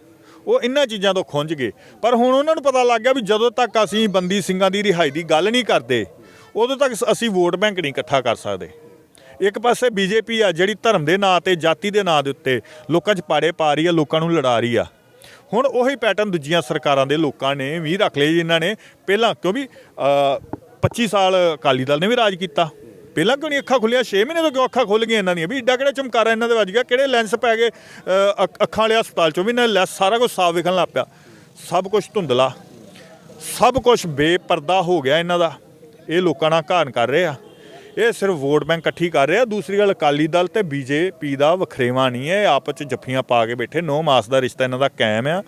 ਉਹ ਇਹਨਾਂ ਚੀਜ਼ਾਂ ਤੋਂ ਖੁੰਝ ਗਏ। ਪਰ ਹੁਣ ਉਹਨਾਂ ਨੂੰ ਪਤਾ ਲੱਗ ਗਿਆ ਵੀ ਜਦੋਂ ਤੱਕ ਅਸੀਂ ਬੰਦੀ ਸਿੰਘਾਂ ਦੀ ਰਿਹਾਈ ਦੀ ਗੱਲ ਨਹੀਂ ਕਰਦੇ ਉਦੋਂ ਤੱਕ ਅਸੀਂ ਵੋਟ ਬੈਂਕ ਨਹੀਂ ਇਕੱਠਾ ਕਰ ਸਕਦੇ। ਇੱਕ ਪਾਸੇ ਬੀਜੇਪੀ ਆ ਜਿਹੜੀ ਧਰਮ ਦੇ ਨਾਂ ਤੇ ਜਾਤੀ ਦੇ ਨਾਂ ਦੇ ਉੱਤੇ ਲੋਕਾਂ 'ਚ ਪਾੜੇ ਪਾ ਰਹੀ ਆ ਲੋਕਾਂ ਨੂੰ ਲੜਾ ਰਹੀ ਆ। ਹੁਣ ਉਹੀ ਪੈਟਰਨ ਦੂਜੀਆਂ ਸਰਕਾਰਾਂ ਦੇ ਲੋਕਾਂ ਨੇ ਵੀ ਰੱਖ ਲਏ ਇਹਨਾਂ ਨੇ। ਪਹਿਲਾਂ ਕਿਉਂਕਿ ਅ, 25 ਸਾਲ ਅਕਾਲੀ ਦਲ ਨੇ ਵੀ ਰਾਜ ਕੀਤਾ। ਪਹਿਲਾਂ ਕਿਉਂ ਨਹੀਂ ਅੱਖਾਂ ਖੁੱਲੀਆਂ? 6 ਮਹੀਨੇ ਤੋਂ ਕਿਉਂ ਅੱਖਾਂ ਖੁੱਲ ਗਈਆਂ ਇਹਨਾਂ ਦੀਆਂ? ਵੀ ਏਡਾ ਕਿਹੜਾ ਚਮਕਾਰਾ ਇਹਨਾਂ ਦੇ ਵੱਜ ਗਿਆ? ਕਿਹੜੇ ਲੈਂਸ ਪੈ ਗਏ? ਅ, ਅੱਖ- ਅੱਖਾਂ ਵਾਲੇ ਹਸਪਤਾਲ ਚੋਂ ਵੀ ਇਹਨਾਂ ਲੈਂਸ ਸਾਰਾ ਕੁਝ ਸਾਫ਼ ਵਿਖਣ ਲੱਗ ਪਿਆ। ਸਭ ਕੁਝ ਧੁੰਦਲਾ। ਸਭ ਕੁਝ ਬੇਪਰਦਾ ਹੋ ਗਿਆ ਇਹਨਾਂ ਦਾ। ਇਹ ਲੋਕਾਂ ਨਾਲ ਘਾਣ ਕਰ ਰਹੇ ਆ। ਇਹ ਸਿਰਫ ਵੋਟ ਬੈਂਕ ਇਕੱਠੀ ਕਰ ਰਹੇ ਆ। ਦੂਸਰੀ ਗੱਲ ਅਕਾਲੀ ਦਲ ਤੇ ਬੀਜੇਪੀ ਦਾ ਵਖਰੇਵਾ ਨਹੀਂ ਹੈ। ਇਹ ਆਪਸ ਚ ਜੱਫੀਆਂ ਪਾ ਕੇ ਬੈਠੇ। ਨੌ ਮਾਸ ਦਾ ਰਿਸ਼ਤਾ ਇਹਨਾਂ ਦਾ ਕਾਇਮ ਆ।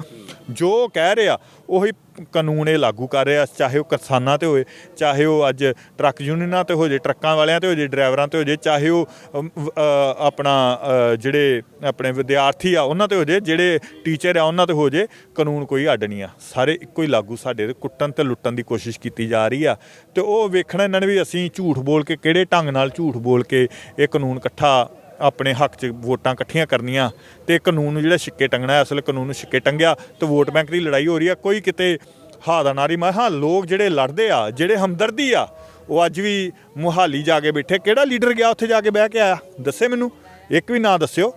ਜੋ ਕਹਿ ਰਿਹਾ ਉਹੀ ਕਾਨੂੰਨ ਇਹ ਲਾਗੂ ਕਰ ਰਿਹਾ, ਚਾਹੇ ਉਹ ਕਿਸਾਨਾਂ ਤੇ ਹੋਵੇ ਚਾਹੇ ਉਹ ਅੱਜ ਟਰੱਕ ਯੂਨੀਅਨਾਂ ਤੇ ਹੋ ਜੇ ਟਰੱਕਾਂ ਵਾਲਿਆਂ ਤੇ ਹੋ ਜੇ ਡਰਾਈਵਰਾਂ ਤੇ ਹੋ ਜੇ ਚਾਹੇ ਉਹ ਆਪਣਾ ਜਿਹੜੇ ਆਪਣੇ ਵਿਦਿਆਰਥੀ ਆ, ਉਹਨਾਂ ਤੇ ਹੋ ਜੇ ਜਿਹੜੇ ਟੀਚਰ ਆ, ਉਹਨਾਂ ਤੇ ਹੋ ਜੇ ਕਾਨੂੰਨ ਕੋਈ ਅੱਡ ਨਹੀਂ ਆ। ਸਾਰੇ ਇੱਕੋ ਹੀ ਲਾਗੂ ਸਾਡੇ ਤੇ, ਕੁੱਟਣ ਤੇ ਲੁੱਟਣ ਦੀ ਕੋਸ਼ਿਸ਼ ਕੀਤੀ ਜਾ ਰਹੀ ਆ। ਤੇ ਉਹ ਵੇਖਣਾ ਇਹਨਾਂ ਨੇ ਵੀ ਅਸੀਂ ਝੂਠ ਬੋਲ ਕੇ ਕਿਹੜੇ ਢੰਗ ਨਾਲ ਝੂਠ ਬੋਲ ਕੇ ਇਹ ਕਾਨੂੰਨ ਇਕੱਠਾ ਆਪਣੇ ਹੱਕ 'ਚ ਵੋਟਾਂ ਇਕੱਠੀਆਂ ਕਰਨੀਆਂ ਤੇ ਕਾਨੂੰਨ ਨੂੰ ਜਿਹੜਾ ਛਿੱਕੇ ਟੰਗਣਾ ਅਸਲ ਕਾਨੂੰਨ ਨੂੰ ਛਿੱਕੇ ਟੰਗਿਆ ਤੇ ਵੋਟ ਬੈਂਕ ਦੀ ਲੜਾਈ ਹੋ ਰਹੀ ਆ, ਕੋਈ ਕਿਤੇ ਹਾ ਦਾ ਨਾਰੀ ਮੈਂ ਹਾਂ, ਲੋਕ ਜਿਹੜੇ ਲੜਦੇ ਆ, ਜਿਹੜੇ ਹਮਦਰਦੀ ਆ, ਉਹ ਅੱਜ ਵੀ ਮੁਹਾਲੀ ਜਾ ਕੇ ਬੈਠੇ। ਕਿਹੜਾ ਲੀਡਰ ਗਿਆ ਉੱਥੇ ਜਾ ਕੇ ਬਹਿ ਕੇ ਆਇਆ? ਦੱਸੇ ਮੈਨੂੰ? ਇੱਕ ਵੀ ਨਾਂ ਦੱਸਿਓ।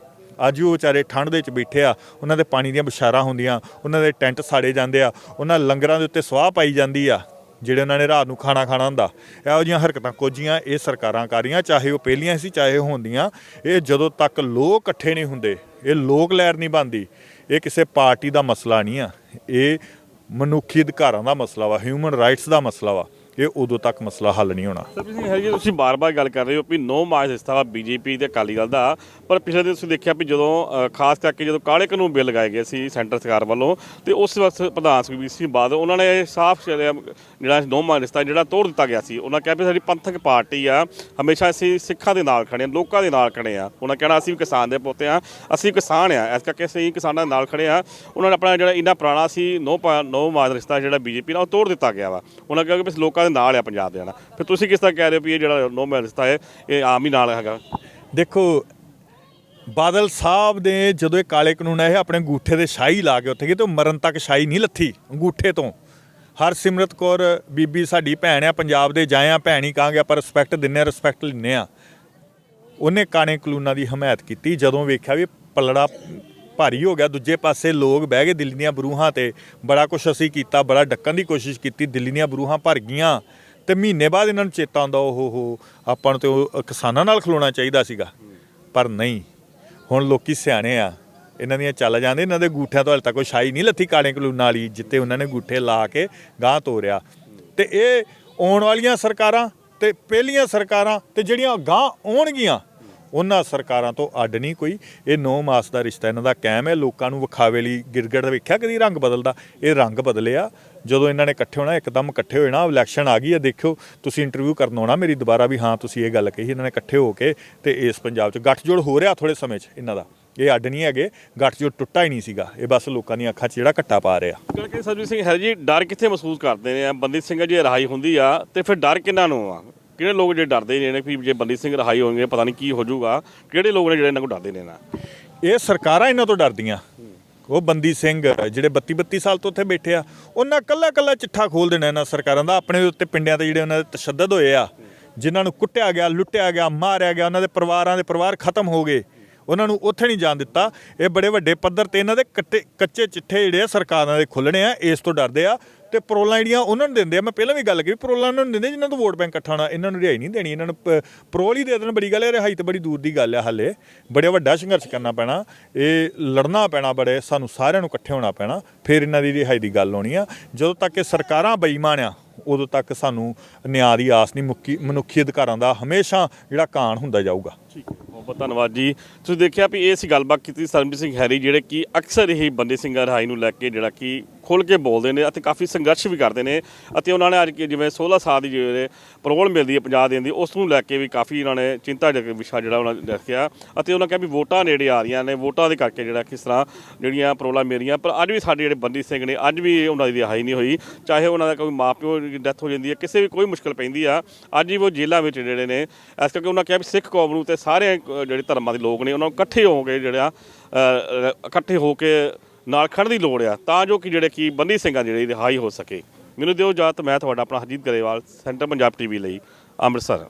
ਅੱਜ ਵੀ ਉਹ ਵਿਚਾਰੇ ਠੰਡ ਦੇ ਵਿੱਚ ਬੈਠੇ ਆ, ਉਹਨਾਂ ਦੇ ਪਾਣੀ ਦੀਆਂ ਬਸ਼ਾਰਾਂ ਹੁੰਦੀਆਂ, ਉਹਨਾਂ ਦੇ ਟੈਂਟ ਸਾੜੇ ਜਾਂਦੇ ਆ, ਉਹਨਾਂ ਲੰਗਰਾਂ ਦੇ ਉੱਤੇ ਸਵਾਹ ਪਾਈ ਜਾਂਦੀ ਆ। ਜਿਹੜੇ ਉਹਨਾਂ ਨੇ ਰਾਤ ਨੂੰ ਖਾਣਾ ਖਾਣਾ ਹੁੰਦਾ, ਇਹੋ ਜਿਹੀਆਂ ਹਰਕਤਾਂ ਕੋਝੀਆਂ ਇਹ ਸਰਕਾਰਾਂ ਕਰ ਰਹੀਆਂ ਚਾਹੇ ਉਹ ਪਹਿਲੀਆਂ ਸੀ, ਚਾਹੇ ਉਹ ਹੁੰਦੀਆਂ, ਇਹ ਜਦੋਂ ਤੱਕ ਲੋਕ ਇਕੱਠੇ ਨਹੀਂ ਹੁੰਦੇ, ਇਹ ਲੋਕ ਲਹਿਰ ਨਹੀਂ ਬਣਦੀ, ਇਹ ਕਿਸੇ ਪਾਰਟੀ ਦਾ ਮਸਲਾ ਨਹੀਂ ਆ, ਇਹ ਮਨੁੱਖੀ ਅਧਿਕਾਰਾਂ ਦਾ ਮਸਲਾ ਵਾ ਹਿਊਮਨ ਰਾਈਟਸ ਦਾ ਮਸਲਾ ਵਾ। ਇਹ ਉਦੋਂ ਤੱਕ ਮਸਲਾ ਹੱਲ ਨਹੀਂ ਹੋਣਾ। ਸਰਬਜੀਤ ਸਿੰਘ ਹੈਰੀ ਤੁਸੀਂ ਬਾਰ-ਬਾਰ ਗੱਲ ਕਰ ਰਹੇ ਹੋ ਵੀ ਨੋ ਮਾਰਚ ਰਿਸ਼ਤਾ ਵਾ ਬੀਜੇਪੀ ਤੇ ਅਕਾਲੀ ਦਲ ਦਾ। ਪਰ ਪਿਛਲੇ ਦਿਨ ਤੁਸੀਂ ਦੇਖਿਆ ਵੀ ਜਦੋਂ ਅ, ਖਾਸ ਕਰਕੇ ਜਦੋਂ ਕਾਲੇ ਕਾਨੂੰਨ ਬਿੱਲ ਲਗਾਏ ਗਏ ਸੀ ਸੈਂਟਰ ਸਰਕਾਰ ਵੱਲੋਂ ਤੇ ਉਸ ਵਕਤ ਪ੍ਰਧਾਨ ਸੁਖਬੀਰ ਸਿੰਘ ਬਾਦਲ ਉਹਨਾਂ ਨੇ ਇਹ ਸਾਫ਼ ਚੱਲਿਆ ਜਿਹੜਾ ਨੋ ਮਾਰਚ ਰਿਸ਼ਤਾ ਜਿਹੜਾ ਤੋੜ ਦਿੱਤਾ ਗਿਆ ਸੀ। ਉਹਨਾਂ ਕਿਹਾ ਵੀ ਸਾਡੀ ਪੰਥਕ ਪਾਰਟੀ ਆ ਹਮੇਸ਼ਾ ਅਸੀਂ ਸਿੱਖਾਂ ਦੇ ਨਾਲ ਖੜੇ ਆ ਲੋਕਾਂ ਦੇ ਨਾਲ ਖੜੇ ਆ ਉਹਨਾਂ ਕਹਿਣਾ ਅਸੀਂ ਵੀ ਕਿਸਾਨ ਦੇ ਪੋਤੇ ਆ ਅਸੀਂ ਕਿਸਾਨ ਆ ਇਸ ਕਰਕੇ ਅਸੀਂ ਕਿਸਾਨਾਂ ਦੇ ਨਾਲ ਖੜੇ ਆ ਉਹਨਾਂ ਨੇ ਆਪਣਾ ਜਿਹੜਾ ਇੰਨਾ ਪੁਰਾਣਾ ਸੀ ਨੋ ਨੋ ਮਾਰਚ ਰਿਸ਼ਤਾ ਜਿਹੜਾ ਬੀਜੇਪੀ ਨਾਲ ਉਹ ਤੋੜ ਦਿੱਤਾ ਗਿਆ ਵਾ। ਉਹਨਾਂ ਕਿਹਾ ਕਿ ਬਸ ਲੋਕਾਂ ਦੇ ਨਾਲ ਆ ਪੰਜਾਬ ਦੇ ਨਾਲ ਫਿਰ ਤੁਸੀਂ ਕਿਸ ਤਰ੍ਹਾਂ ਕਹਿ ਰਹੇ ਹੋ ਵੀ ਇਹ ਜਿਹੜਾ ਨੋ ਮਾਰਚ ਰਿਸ਼ਤਾ ਹੈ ਇਹ ਆਮ ਹੀ ਨਾਲ ਹੈਗਾ? ਦੇਖੋ, ਬਾਦਲ ਸਾਹਿਬ ਨੇ ਜਦੋਂ ਇਹ ਕਾਲੇ ਕਾਨੂੰਨ ਆਏ, ਆਪਣੇ ਅੰਗੂਠੇ ਤੇ ਸ਼ਾਹੀ ਲਾ ਕੇ ਉੱਥੇ ਗਏ ਤੇ ਮਰਨ ਤੱਕ ਸ਼ਾਹੀ ਨਹੀਂ ਲੱਥੀ, ਅੰਗੂਠੇ ਤੋਂ। ਹਰਸਿਮਰਤ ਕੌਰ ਬੀਬੀ ਸਾਡੀ ਭੈਣ ਆ, ਪੰਜਾਬ ਦੇ ਜਾਇਆ ਭੈਣ ਹੀ ਕਹਾਂਗੇ, ਆਪਾਂ ਰਿਸਪੈਕਟ ਦਿੰਨੇ ਆ ਰਿਸਪੈਕਟ ਲੈਂਦੇ ਆ ਉਹਨੇ ਕਾਣੇ ਕਾਨੂੰਨਾਂ ਦੀ ਹਮਾਇਤ ਕੀਤੀ, ਜਦੋਂ ਵੇਖਿਆ ਵੀ ਪਲੜਾ ਭਾਰੀ ਹੋ ਗਿਆ। ਦੂਜੇ ਪਾਸੇ ਲੋਕ ਬਹਿ ਗਏ ਦਿੱਲੀ ਦੀਆਂ ਬਰੂਹਾਂ ਤੇ। ਬੜਾ ਕੁਛ ਅਸੀਂ ਕੀਤਾ, ਬੜਾ ਡੱਕਣ ਦੀ ਕੋਸ਼ਿਸ਼ ਕੀਤੀ, ਦਿੱਲੀ ਦੀਆਂ ਬਰੂਹਾਂ ਭਰ ਗਈਆਂ। ਤੇ ਮਹੀਨੇ ਬਾਅਦ ਇਹਨਾਂ ਨੂੰ ਚੇਤਾ ਆਉਂਦਾ ਉਹ ਹੋ ਆਪਾਂ ਨੂੰ ਤੇ ਉਹ ਕਿਸਾਨਾਂ ਨਾਲ ਖਲੋਣਾ ਚਾਹੀਦਾ ਸੀਗਾ। ਪਰ ਨਹੀਂ। ਹੁਣ ਲੋਕੀ ਸਿਆਣੇ ਆ। ਇਹਨਾਂ ਦੀਆਂ ਚੱਲ ਜਾਂਦੇ, ਇਹਨਾਂ ਦੇ ਗੂਠਿਆਂ ਤੋਂ ਹਾਲੇ ਤੱਕ ਕੋਈ ਛਾਈ ਨਹੀਂ ਲੱਥੀ ਕਾਲੇ ਕਾਨੂੰਨਾਂ ਵਾਲੀ ਜਿੱਤੇ ਉਹਨਾਂ ਨੇ ਗੂਠੇ ਲਾ ਕੇ ਗਾਂ ਤੋਰਿਆ। ਤੇ ਇਹ ਆਉਣ ਵਾਲੀਆਂ ਸਰਕਾਰਾਂ ਤੇ ਪਹਿਲੀਆਂ ਸਰਕਾਰਾਂ ਤੇ ਜਿਹੜੀਆਂ ਗਾਂ ਆਉਣਗੀਆਂ ਉਹਨਾਂ ਸਰਕਾਰਾਂ ਤੋਂ ਅੱਡ ਨਹੀਂ ਕੋਈ। ਇਹ ਨੌ ਮਾਸ ਦਾ ਰਿਸ਼ਤਾ ਇਹਨਾਂ ਦਾ ਕਾਇਮ ਹੈ। ਲੋਕਾਂ ਨੂੰ ਵਿਖਾਵੇ ਲਈ ਗਿਰਗੜ ਵੇਖਿਆ ਕਦੀ ਰੰਗ ਬਦਲਦਾ? ਇਹ ਰੰਗ ਬਦਲਿਆ। ਜਦੋਂ ਇਹਨਾਂ ਨੇ ਇਕੱਠੇ ਹੋਣਾ, ਇੱਕਦਮ ਇਕੱਠੇ ਹੋਏ ਨਾ ਇਲੈਕਸ਼ਨ ਆ ਗਈ ਹੈ। ਦੇਖਿਓ, ਤੁਸੀਂ ਇੰਟਰਵਿਊ ਕਰਨ ਆਉਣਾ ਮੇਰੀ ਦੁਬਾਰਾ ਵੀ। ਹਾਂ, ਤੁਸੀਂ ਇਹ ਗੱਲ ਕਹੀ, ਇਹਨਾਂ ਨੇ ਇਕੱਠੇ ਹੋ ਕੇ ਤੇ ਇਸ ਪੰਜਾਬ 'ਚ ਗੱਠਜੋੜ ਹੋ ਰਿਹਾ ਥੋੜੇ ਸਮੇਂ 'ਚ ਇਹਨਾਂ ਦਾ। ਇਹ ਅੱਡ ਨਹੀਂ ਹੈਗੇ, ਗੱਠਜੋੜ ਟੁੱਟਾ ਹੀ ਨਹੀਂ ਸੀਗਾ। ਇਹ ਬਸ ਲੋਕਾਂ ਦੀਆਂ ਅੱਖਾਂ 'ਚ ਜਿਹੜਾ ਘੱਟਾ ਪਾ ਰਿਹਾ। ਕਿਉਂਕਿ ਸਰਬਜੀਤ ਸਿੰਘ ਹੈਰੀ ਜੀ ਡਰ ਕਿੱਥੇ ਮਹਿਸੂਸ ਕਰਦੇ ਨੇ? ਬੰਦੀ ਸਿੰਘ ਜੇ ਰਿਹਾਈ ਹੁੰਦੀ ਆ, ਤੇ ਫਿਰ ਡਰ ਕਿਹਨਾਂ ਨੂੰ ਆ? ਕਿਹੜੇ ਲੋਕ ਜੇ ਡਰਦੇ ਨੇ ਕਿ ਜੇ ਬੰਦੀ ਸਿੰਘ ਰਿਹਾਈ ਹੋਣਗੇ, ਪਤਾ ਨਹੀਂ ਕੀ ਹੋ ਜਾਊਗਾ। ਕਿਹੜੇ ਲੋਕ ਨੇ ਜਿਹੜੇ ਇਹਨਾਂ ਕੋਲ ਡਰਦੇ ਨੇ ਨਾ ਇਹ ਸਰਕਾਰਾਂ ਇਹਨਾਂ ਤੋਂ ਡਰਦੀਆਂ। ਉਹ ਬੰਦੀ ਸਿੰਘ, ਜਿਹੜੇ 32 32 ਸਾਲ ਤੋਂ ਉੱਥੇ ਬੈਠੇ ਆ, ਉਹਨਾਂ ਕੱਲਾ ਕੱਲਾ ਚਿੱਠਾ ਖੋਲ ਦੇਣਾ ਇਹਨਾਂ ਸਰਕਾਰਾਂ ਦਾ। ਆਪਣੇ ਉੱਤੇ ਪਿੰਡਾਂ ਤੇ ਜਿਹੜੇ ਉਹਨਾਂ ਦੇ ਤਸ਼ੱਦਦ ਹੋਏ ਆ, ਜਿਨ੍ਹਾਂ ਨੂੰ ਕੁੱਟਿਆ ਗਿਆ, ਲੁੱਟਿਆ ਗਿਆ, ਮਾਰਿਆ ਗਿਆ, ਉਹਨਾਂ ਦੇ ਪਰਿਵਾਰਾਂ ਦੇ ਪਰਿਵਾਰ ਖਤਮ ਹੋ ਗਏ। ਉਹਨਾਂ ਨੂੰ ਉੱਥੇ ਨਹੀਂ ਜਾਣ ਦਿੱਤਾ। ਇਹ ਬੜੇ ਵੱਡੇ ਪੱਧਰ ਤੇ ਇਹਨਾਂ ਦੇ ਕੱਟੇ ਕੱਚੇ ਚਿੱਠੇ ਜਿਹੜੇ ਆ ਸਰਕਾਰਾਂ ਦੇ ਖੁੱਲਣੇ ਆ, ਇਸ ਤੋਂ ਡਰਦੇ ਆ। ਤੇ ਪਰੋਲਾਂ ਜਿਹੜੀਆਂ ਉਹਨਾਂ ਨੂੰ ਦਿੰਦੇ ਆ। ਮੈਂ ਪਹਿਲਾਂ ਵੀ ਗੱਲ ਕੀਤੀ, ਪਰੋਲਾਂ ਉਹਨਾਂ ਨੂੰ ਦਿੰਦੇ ਜਿਨ੍ਹਾਂ ਤੋਂ ਵੋਟ ਬੈਂਕ ਇਕੱਠਾ ਹੋਣਾ, ਇਹਨਾਂ ਨੂੰ ਰਿਹਾਈ ਨਹੀਂ ਦੇਣੀ। ਇਹਨਾਂ ਨੂੰ ਪਰੋਲ ਹੀ ਦੇ ਦੇਣ, ਬੜੀ ਗੱਲ ਹੈ, ਰਿਹਾਈ ਤਾਂ ਬੜੀ ਦੂਰ ਦੀ ਗੱਲ ਹੈ ਹਾਲੇ। ਬੜੇ ਵੱਡਾ ਸੰਘਰਸ਼ ਕਰਨਾ ਪੈਣਾ, ਇਹ ਲੜਨਾ ਪੈਣਾ ਬੜੇ, ਸਾਨੂੰ ਸਾਰਿਆਂ ਨੂੰ ਇਕੱਠੇ ਹੋਣਾ ਪੈਣਾ, ਫਿਰ ਇਹਨਾਂ ਦੀ ਰਿਹਾਈ ਦੀ ਗੱਲ ਹੋਣੀ ਆ। ਜਦੋਂ ਤੱਕ ਇਹ ਸਰਕਾਰਾਂ ਬੇਈਮਾਨ ਆ, ਉਦੋਂ ਤੱਕ ਸਾਨੂੰ ਨਿਆਂ ਦੀ ਆਸ ਨਹੀਂ, ਮੁੱਕੀ, ਮਨੁੱਖੀ ਅਧਿਕਾਰਾਂ ਦਾ ਹਮੇਸ਼ਾ ਜਿਹੜਾ ਕਾਣ ਹੁੰਦਾ ਜਾਊਗਾ। ਠੀਕ ਹੈ ਬਹੁਤ ਬਹੁਤ ਧੰਨਵਾਦ ਜੀ। ਤੁਸੀਂ ਦੇਖਿਆ ਵੀ ਇਹ ਸੀ ਗੱਲਬਾਤ ਕੀਤੀ ਸਰਬਜੀਤ ਸਿੰਘ ਹੈਰੀ, ਜਿਹੜੇ ਕਿ ਅਕਸਰ ਹੀ ਬੰਦੇ ਸਿੰਘਾਂ ਰਿਹਾਈ ਨੂੰ ਲੈ ਕੇ ਜਿਹੜਾ ਕਿ ਖੁੱਲ੍ਹ ਕੇ ਬੋਲਦੇ ਨੇ ਅਤੇ ਕਾਫੀ ਸੰਘਰਸ਼ ਵੀ ਕਰਦੇ ਨੇ ਅਤੇ ਉਹਨਾਂ ਨੇ ਅੱਜ ਕੀ ਜਿਵੇਂ 16 ਸਾਲ ਦੀ ਜਿਹੜੇ ਪਰੋਲ ਮਿਲਦੀ ਹੈ ਪੰਜਾਬ ਦੇਣ ਦੀ, ਉਸ ਨੂੰ ਲੈ ਕੇ ਵੀ ਕਾਫੀ ਉਹਨਾਂ ਨੇ ਚਿੰਤਾ ਦਾ ਵਿਸ਼ਾ ਜਿਹੜਾ ਉਹਨਾਂ ਨੇ ਰੱਖਿਆ ਅਤੇ ਉਹਨਾਂ ਕਿਹਾ ਵੀ ਵੋਟਾਂ ਨੇੜੇ ਆ ਰਹੀਆਂ ਨੇ, ਵੋਟਾਂ ਦੇ ਕਰਕੇ ਜਿਹੜਾ ਕਿਸ ਤਰ੍ਹਾਂ ਜਿਹੜੀਆਂ ਪਰੋਲਾਂ ਮੇਰੀਆਂ ਪਰ ਅੱਜ ਵੀ ਸਾਡੇ ਜਿਹੜੇ ਬੰਦੀ ਸਿੰਘ ਨੇ, ਅੱਜ ਵੀ ਉਹਨਾਂ ਦੀ ਰਿਹਾਈ ਨਹੀਂ ਹੋਈ, ਚਾਹੇ ਉਹਨਾਂ ਦਾ ਕੋਈ ਮਾਪਿਓ ਦੀ ਡੈਥ ਹੋ ਜਾਂਦੀ ਹੈ, ਕਿਸੇ ਵੀ ਕੋਈ ਮੁਸ਼ਕਲ ਪੈਂਦੀ ਆ, ਅੱਜ ਵੀ ਉਹ ਜੇਲ੍ਹਾਂ ਵਿੱਚ ਜਿਹੜੇ ਨੇ, ਇਸ ਕਰਕੇ ਉਹਨਾਂ ਕਿਹਾ ਵੀ ਸਿੱਖ ਕੌਮ ਨੂੰ ਤੇ ਸਾਰੇ ਜਿਹੜੇ ਧਰਮਾਂ ਦੇ ਲੋਕ ਨੇ, ਉਹਨਾਂ ਨੂੰ ਇਕੱਠੇ ਹੋ ਕੇ ਜਿਹੜਾ ਇਕੱਠੇ ਹੋ ਕੇ ਨਾਲ ਖੜਨ ਦੀ ਲੋੜ ਆ, ਤਾਂ ਜੋ ਕਿ ਜਿਹੜੇ ਕਿ ਬੰਦੀ ਸਿੰਘਾਂ ਦੀ ਜਿਹੜੀ ਰਿਹਾਈ ਹੋ ਸਕੇ। ਮੈਨੂੰ ਦਿਓ ਇਜਾਜ਼ਤ, ਮੈਂ ਤੁਹਾਡਾ ਆਪਣਾ ਹਰਜੀਤ ਗਰੇਵਾਲ, ਸੈਂਟਰ ਪੰਜਾਬ ਟੀਵੀ ਲਈ, ਅੰਮ੍ਰਿਤਸਰ।